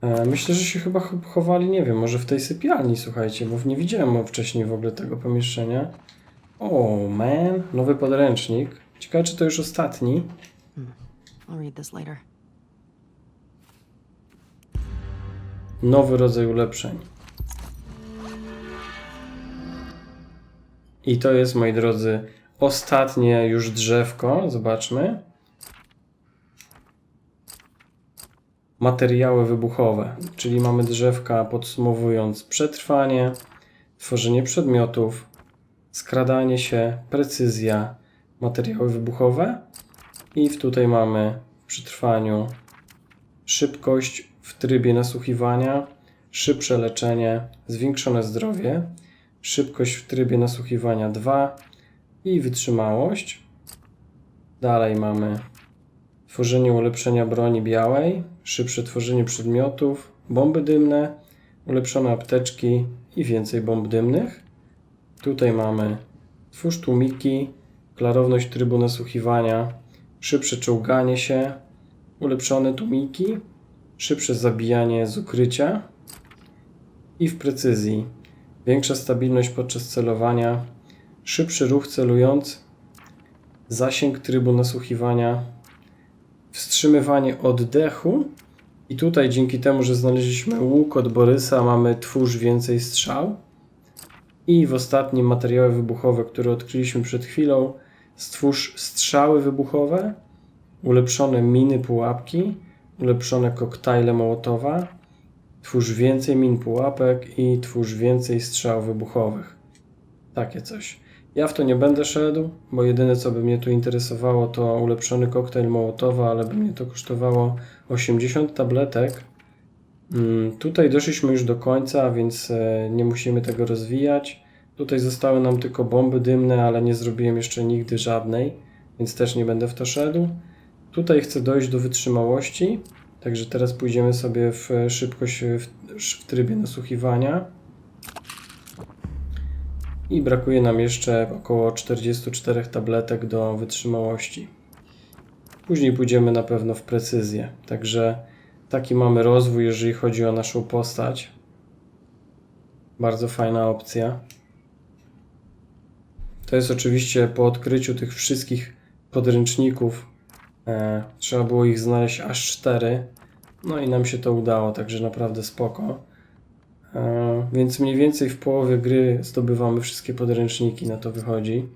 E, myślę, że się chyba ch- chowali, nie wiem, może w tej sypialni, słuchajcie, bo nie widziałem wcześniej w ogóle tego pomieszczenia. O, man, nowy podręcznik. Ciekawe, czy to już ostatni. Later. Nowy rodzaj ulepszeń. I to jest, moi drodzy, ostatnie już drzewko. Zobaczmy. Materiały wybuchowe, czyli mamy drzewka podsumowując przetrwanie, tworzenie przedmiotów, skradanie się, precyzja, materiały wybuchowe i tutaj mamy w przetrwaniu szybkość w trybie nasłuchiwania, szybsze leczenie, zwiększone zdrowie, szybkość w trybie nasłuchiwania 2 i wytrzymałość. Dalej mamy tworzenie ulepszenia broni białej, szybsze tworzenie przedmiotów, bomby dymne, ulepszone apteczki i więcej bomb dymnych. Tutaj mamy twórz tłumiki, klarowność trybu nasłuchiwania, szybsze czołganie się, ulepszone tłumiki, szybsze zabijanie z ukrycia i w precyzji, większa stabilność podczas celowania, szybszy ruch celując, zasięg trybu nasłuchiwania, wstrzymywanie oddechu i tutaj dzięki temu, że znaleźliśmy łuk od Borysa, mamy twórz więcej strzał i w ostatnim materiały wybuchowe, które odkryliśmy przed chwilą, stwórz strzały wybuchowe, ulepszone miny pułapki, ulepszone koktajle Mołotowa, twórz więcej min pułapek i twórz więcej strzał wybuchowych. Takie coś. Ja w to nie będę szedł, bo jedyne co by mnie tu interesowało to ulepszony koktajl Mołotowa, ale by mnie to kosztowało 80 tabletek. Mm, Tutaj doszliśmy już do końca, więc e, nie musimy tego rozwijać. Tutaj zostały nam tylko bomby dymne, ale nie zrobiłem jeszcze nigdy żadnej, więc też nie będę w to szedł. Tutaj chcę dojść do wytrzymałości, także teraz pójdziemy sobie w szybkość w, w trybie nasłuchiwania. I brakuje nam jeszcze około 44 tabletek do wytrzymałości. Później pójdziemy na pewno w precyzję. Także taki mamy rozwój, jeżeli chodzi o naszą postać. Bardzo fajna opcja. To jest oczywiście po odkryciu tych wszystkich podręczników. E, trzeba było ich znaleźć aż cztery. No i nam się to udało, także naprawdę spoko. E, więc mniej więcej w połowie gry zdobywamy wszystkie podręczniki, na to wychodzi.